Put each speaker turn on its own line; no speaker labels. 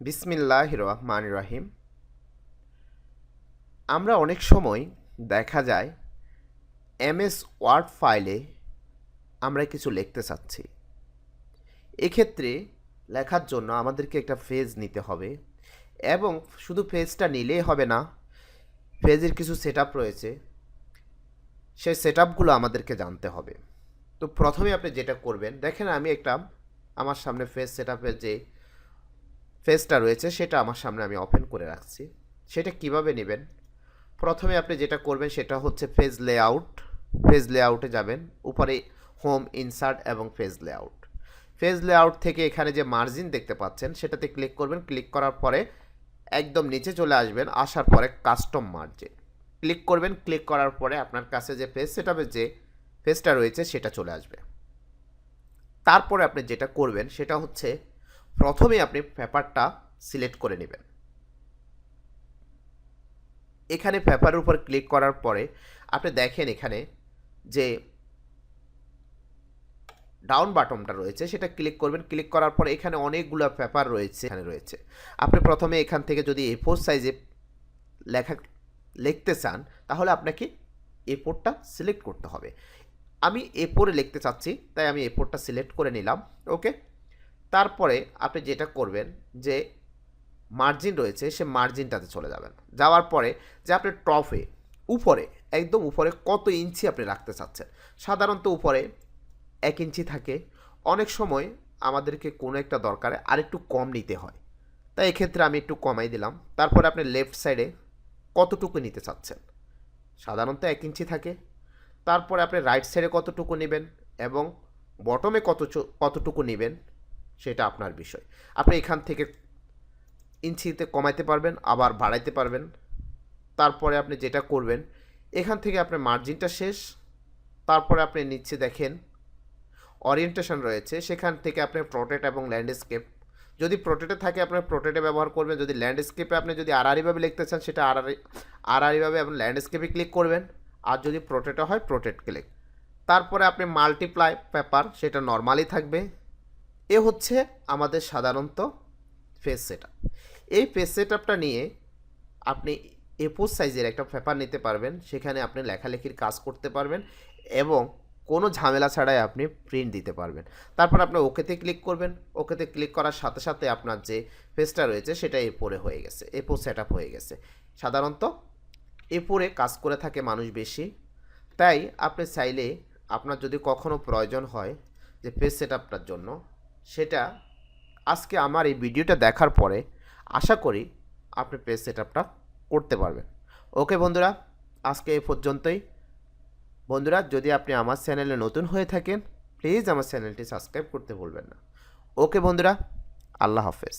বিসমিল্লাহ রহমান রাহিম। আমরা অনেক সময় দেখা যায়, এমএস ওয়ার্ড ফাইলে আমরা কিছু লিখতে চাচ্ছি। এক্ষেত্রে লেখার জন্য আমাদেরকে একটা ফেজ নিতে হবে এবং শুধু ফেজটা নিলেই হবে না, ফেজের কিছু সেট রয়েছে, সেই সেট আমাদেরকে জানতে হবে। তো প্রথমে আপনি যেটা করবেন, দেখেন আমি একটা, আমার সামনে ফেজ সেট যে ফেজটা রয়েছে, সেটা আমার সামনে আমি ওপেন করে রাখছি। সেটা কীভাবে নেবেন? প্রথমে আপনি যেটা করবেন, সেটা হচ্ছে ফেজ লেআউট ফেজ লেআউটে যাবেন, উপরে হোম ইনসার্ট এবং ফেজ লেআউট ফেজ লেআউট থেকে এখানে যে মার্জিন দেখতে পাচ্ছেন, সেটাতে ক্লিক করবেন। ক্লিক করার পরে একদম নিচে চলে আসবেন, আসার পরে কাস্টম মার্জিন ক্লিক করবেন ক্লিক করার পরে আপনার কাছে যে ফেজ সেটআপের যে ফেজটা রয়েছে, সেটা চলে আসবে। তারপরে আপনি যেটা করবেন, সেটা হচ্ছে প্রথমে আপনি পেপারটা সিলেক্ট করে নেবেন। এখানে পেপারের উপর ক্লিক করার পরে আপনি দেখেন এখানে যে ডাউন বাটনটা রয়েছে, সেটা ক্লিক করবেন। ক্লিক করার পরে এখানে অনেকগুলো পেপার রয়েছে, এখানে রয়েছে। আপনি প্রথমে এখান থেকে যদি এ ফোর সাইজে লেখা, লিখতে চান, তাহলে আপনাকে এ ফোরটা সিলেক্ট করতে হবে। আমি এ ফোরে লিখতে চাচ্ছি, তাই আমি এ ফোরটা সিলেক্ট করে নিলাম, ওকে? তারপরে আপনি যেটা করবেন যে মার্জিন রয়েছে, সে মার্জিনটাতে চলে যাবেন। যাওয়ার পরে যে আপনি টপে উপরে, একদম উপরে কত ইঞ্চি আপনি রাখতে চাচ্ছেন? সাধারণত উপরে এক ইঞ্চি থাকে। অনেক সময় আমাদেরকে কোনো একটা দরকারে আরেকটু কম নিতে হয়। তাই এক্ষেত্রে আমি একটু কমাই দিলাম। তারপরে আপনি লেফট সাইডে কতটুকু নিতে চাচ্ছেন? সাধারণত এক ইঞ্চি থাকে। তারপরে আপনি রাইট সাইডে কতটুকু নেবেন এবং বটমে কত কতটুকু নেবেন? সেটা আপনার বিষয়। আপনি এখান থেকে ইঞ্চিতে কমাইতে পারবেন, আবার বাড়াইতে পারবেন। তারপরে আপনি যেটা করবেন, এখান থেকে আপনার মার্জিনটা শেষ, তারপরে আপনি নিচে দেখেন ওরিয়েন্টেশন রয়েছে, সেখান থেকে আপনি প্রোটেট এবং ল্যান্ডস্কেপ যদি প্রোটেটে থাকে আপনার প্রোটেটে ব্যবহার করবেন, যদি ল্যান্ডস্কেপে আপনি যদি আড়াআড়িভাবে লিখতে চান, সেটা আড়াআড়ি, আড়াআড়িভাবে আপনি ল্যান্ডস্কেপে ক্লিক করবেন, আর যদি প্রোটেটে হয় প্রোটেট ক্লিক তারপরে আপনি মাল্টিপ্লাই পেপার সেটা নর্মালি থাকবে। এ হচ্ছে আমাদের সাধারণত ফেস সেট এই ফেস সেট নিয়ে আপনি এফোর সাইজের একটা পেপার নিতে পারবেন, সেখানে আপনি লেখালেখির কাজ করতে পারবেন এবং কোনো ঝামেলা ছাড়াই আপনি প্রিন্ট দিতে পারবেন। তারপর আপনি ওকেতে ক্লিক করবেন। ওকেতে ক্লিক করার সাথে সাথে আপনার যে পেজটা রয়েছে, সেটা এরপরে হয়ে গেছে এরপর সেট হয়ে গেছে। সাধারণত এরপরে কাজ করে থাকে মানুষ বেশি। তাই আপনি চাইলে আপনার যদি কখনও প্রয়োজন হয় যে পেজ সেটআপটার জন্য সেটা আজকে আমার এই ভিডিওটা দেখার পরে আশা করি আপনি পেজ সেট আপটা করতে পারবেন। ওকে বন্ধুরা, আজকে এই পর্যন্তই। বন্ধুরা, যদি আপনি আমার চ্যানেলে নতুন হয়ে থাকেন, প্লিজ আমার চ্যানেলটি সাবস্ক্রাইব করতে ভুলবেন না। ওকে বন্ধুরা, আল্লাহ হাফেজ।